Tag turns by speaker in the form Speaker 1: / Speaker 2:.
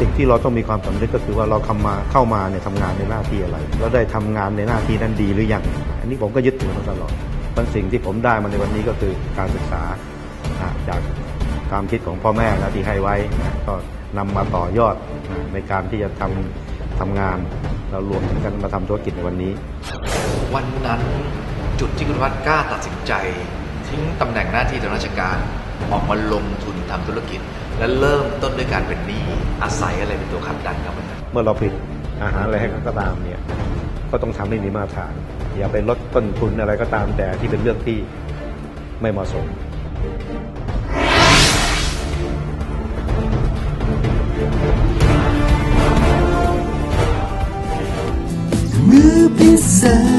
Speaker 1: สิ่งที่เราต้องมีความสำนึกก็คือว่าเราเข้ามาเข้ามาเนี่ยทำงานในหน้าที่อะไร แล้วได้ทำงานในหน้าที่นั้นดีหรือยังอันนี้ผมก็ยึดถือมาตลอดบางสิ่งที่ผมได้มาในวันนี้ก็คือการศึกษาจากความคิดของพ่อแม่นะที่ให้ไว้นะก็นำมาต่อยอดนะในการที่จะทำทำงานเรารวมกันมาทำธุรกิจในวันนี้
Speaker 2: วันนั้นจุดที่คุณวัดกล้าตัดสินใจ ทิ้งตำแหน่งหน้าที่ทางราชการออกมาลงทุนทำธุรกิจ และเริ่มต้นด้วยการเป็นหนี้อาศัยอะไรเป็นตัวขับดันครับวันนั้น
Speaker 1: เมื่อเราผลิตอาหารอะไรให้ก็ตามเนี่ยก็ต้องทำให้มีมาตรฐาน อย่าไปลดต้นทุนอะไรก็ตามแต่ที่เป็นเรื่องที่ไม่เหมาะสม
Speaker 3: มือพิเศษ